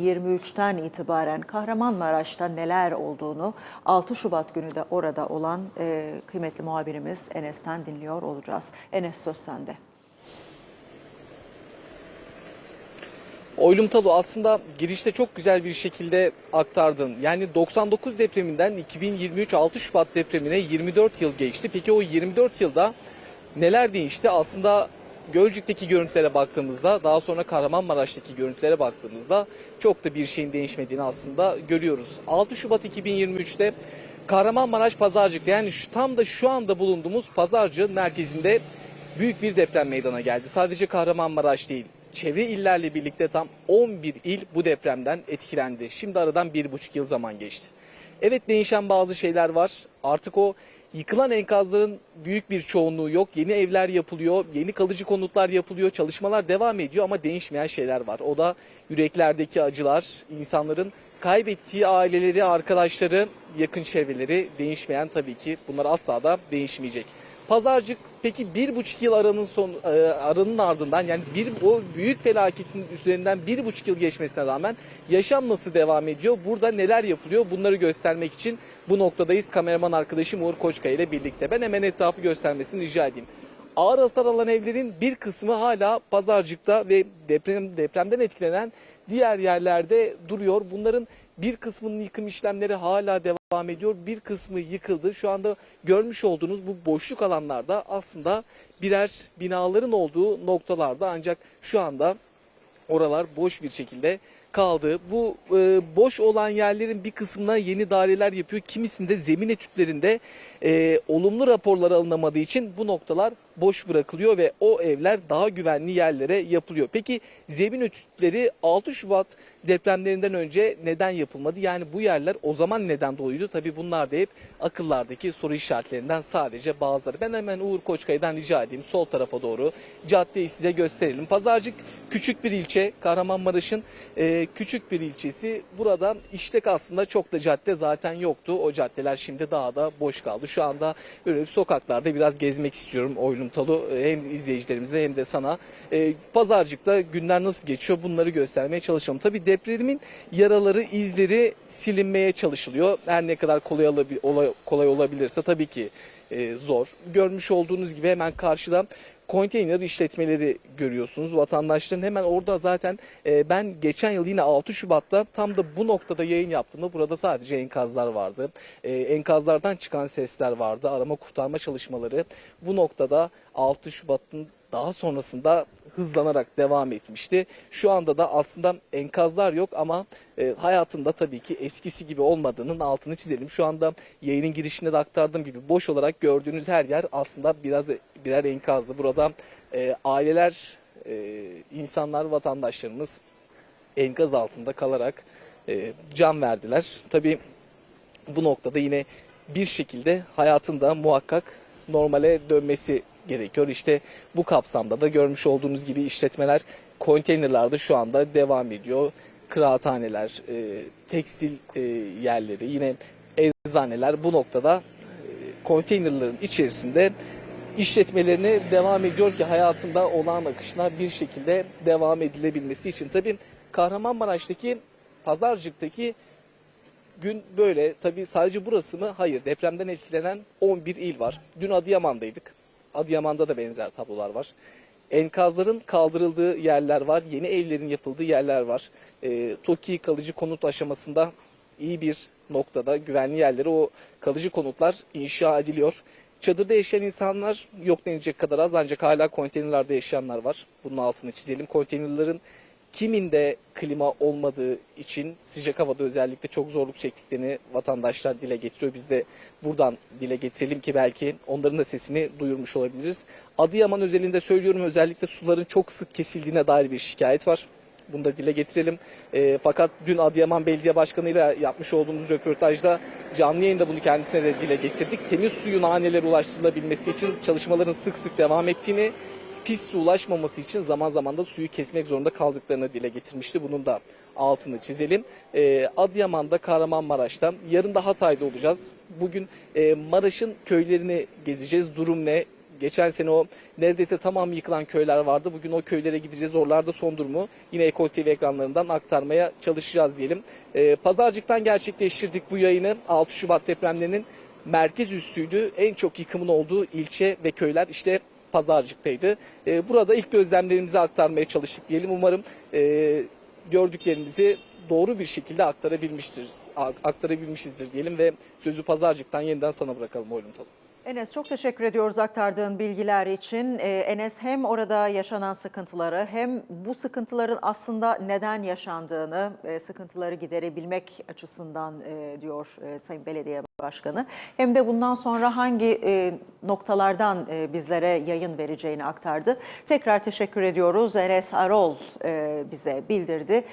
23'ten itibaren Kahramanmaraş'ta neler olduğunu 6 Şubat günü de orada olan e, kıymetli muhabirimiz Enes'ten dinliyor olacağız. Enes söz sende. Oylum Talu aslında girişte çok güzel bir şekilde aktardın. Yani 99 depreminden 2023 6 Şubat depremine 24 yıl geçti. Peki o 24 yılda neler değişti? Aslında Gölcük'teki görüntülere baktığımızda, daha sonra Kahramanmaraş'taki görüntülere baktığımızda çok da bir şeyin değişmediğini aslında görüyoruz. 6 Şubat 2023'te Kahramanmaraş Pazarcık yani şu, tam da şu anda bulunduğumuz Pazarcık merkezinde büyük bir deprem meydana geldi. Sadece Kahramanmaraş değil, çevre illerle birlikte tam 11 il bu depremden etkilendi. Şimdi aradan bir buçuk yıl zaman geçti. Evet değişen bazı şeyler var. Artık o yıkılan enkazların büyük bir çoğunluğu yok. Yeni evler yapılıyor, yeni kalıcı konutlar yapılıyor, çalışmalar devam ediyor ama değişmeyen şeyler var. O da yüreklerdeki acılar, insanların kaybettiği aileleri, arkadaşları, yakın çevreleri değişmeyen tabii ki bunlar asla da değişmeyecek. Pazarcık peki bir buçuk yıl aranın son e, aranın ardından yani bir o büyük felaketin üzerinden bir buçuk yıl geçmesine rağmen yaşam nasıl devam ediyor? Burada neler yapılıyor? Bunları göstermek için bu noktadayız. Kameraman arkadaşım Uğur Koçkaya ile birlikte. Ben hemen etrafı göstermesini rica edeyim. Ağır hasar alan evlerin bir kısmı hala Pazarcık'ta ve deprem depremden etkilenen diğer yerlerde duruyor. Bunların bir kısmının yıkım işlemleri hala devam ediyor. Bir kısmı yıkıldı. Şu anda görmüş olduğunuz bu boşluk alanlarda aslında birer binaların olduğu noktalarda ancak şu anda oralar boş bir şekilde kaldı. Bu e, boş olan yerlerin bir kısmına yeni daireler yapıyor. Kimisinde zemin etütlerinde e, olumlu raporlar alınamadığı için bu noktalar boş bırakılıyor ve o evler daha güvenli yerlere yapılıyor. Peki zemin etütleri 6 Şubat depremlerinden önce neden yapılmadı? Yani bu yerler o zaman neden doluydu? Tabii bunlar da hep akıllardaki soru işaretlerinden sadece bazıları. Ben hemen Uğur Koçkaya'dan rica edeyim sol tarafa doğru caddeyi size gösterelim. Pazarcık küçük bir ilçe. Kahramanmaraş'ın e, küçük bir ilçesi. Buradan işlek aslında çok da cadde zaten yoktu. O caddeler şimdi daha da boş kaldı. Şu anda böyle sokaklarda biraz gezmek istiyorum Oylum Talu. Hem izleyicilerimize hem de sana. E, Pazarcık'ta günler nasıl geçiyor bunları göstermeye çalışalım. Tabii depremin yaraları, izleri silinmeye çalışılıyor. Her ne kadar kolay, olabi- ola- kolay olabilirse tabii ki e, zor. Görmüş olduğunuz gibi hemen karşıdan konteyner işletmeleri görüyorsunuz. Vatandaşların hemen orada zaten e, ben geçen yıl yine 6 Şubat'ta tam da bu noktada yayın yaptığımda burada sadece enkazlar vardı. E, enkazlardan çıkan sesler vardı. Arama kurtarma çalışmaları bu noktada 6 Şubat'ın daha sonrasında hızlanarak devam etmişti. Şu anda da aslında enkazlar yok ama e, hayatında tabii ki eskisi gibi olmadığının altını çizelim. Şu anda yayının girişinde de aktardığım gibi boş olarak gördüğünüz her yer aslında biraz birer enkazdı. Burada e, aileler, e, insanlar, vatandaşlarımız enkaz altında kalarak e, can verdiler. Tabii bu noktada yine bir şekilde hayatında muhakkak normale dönmesi gerekiyor. İşte bu kapsamda da görmüş olduğunuz gibi işletmeler konteynerlarda şu anda devam ediyor. Kıraathaneler, e, tekstil e, yerleri, yine eczaneler bu noktada e, konteynerların içerisinde işletmelerine devam ediyor ki hayatında olağan akışına bir şekilde devam edilebilmesi için. Tabii Kahramanmaraş'taki Pazarcık'taki gün böyle. Tabii sadece burası mı? Hayır. Depremden etkilenen 11 il var. Dün Adıyaman'daydık. Adıyaman'da da benzer tablolar var. Enkazların kaldırıldığı yerler var. Yeni evlerin yapıldığı yerler var. E, TOKİ kalıcı konut aşamasında iyi bir noktada güvenli yerlere o kalıcı konutlar inşa ediliyor. Çadırda yaşayan insanlar yok denilecek kadar az ancak hala konteynerlerde yaşayanlar var. Bunun altını çizelim. Konteynerların kiminde klima olmadığı için sıcak havada özellikle çok zorluk çektiklerini vatandaşlar dile getiriyor. Biz de buradan dile getirelim ki belki onların da sesini duyurmuş olabiliriz. Adıyaman özelinde söylüyorum özellikle suların çok sık kesildiğine dair bir şikayet var. Bunu da dile getirelim. E, fakat dün Adıyaman Belediye Başkanı ile yapmış olduğumuz röportajda canlı yayında bunu kendisine de dile getirdik. Temiz suyun hanelere ulaştırılabilmesi için çalışmaların sık sık devam ettiğini, pis su ulaşmaması için zaman zaman da suyu kesmek zorunda kaldıklarını dile getirmişti. Bunun da altını çizelim. Ee, Adıyaman'da, Kahramanmaraş'ta, yarın da Hatay'da olacağız. Bugün e, Maraş'ın köylerini gezeceğiz. Durum ne? geçen sene o neredeyse tamam yıkılan köyler vardı. Bugün o köylere gideceğiz. Oralarda son durumu yine Ekol TV ekranlarından aktarmaya çalışacağız diyelim. Ee, Pazarcık'tan gerçekleştirdik bu yayını. 6 Şubat depremlerinin merkez üssüydü. En çok yıkımın olduğu ilçe ve köyler işte Pazarcık'taydı. Ee, burada ilk gözlemlerimizi aktarmaya çalıştık diyelim. Umarım e, gördüklerimizi doğru bir şekilde aktarabilmiştir, aktarabilmişizdir diyelim ve sözü Pazarcık'tan yeniden sana bırakalım Oylum Talın. Enes çok teşekkür ediyoruz aktardığın bilgiler için. Ee, Enes hem orada yaşanan sıkıntıları hem bu sıkıntıların aslında neden yaşandığını, e, sıkıntıları giderebilmek açısından e, diyor e, Sayın Belediye Başkanı. Hem de bundan sonra hangi noktalardan bizlere yayın vereceğini aktardı. Tekrar teşekkür ediyoruz. Enes Arol bize bildirdi.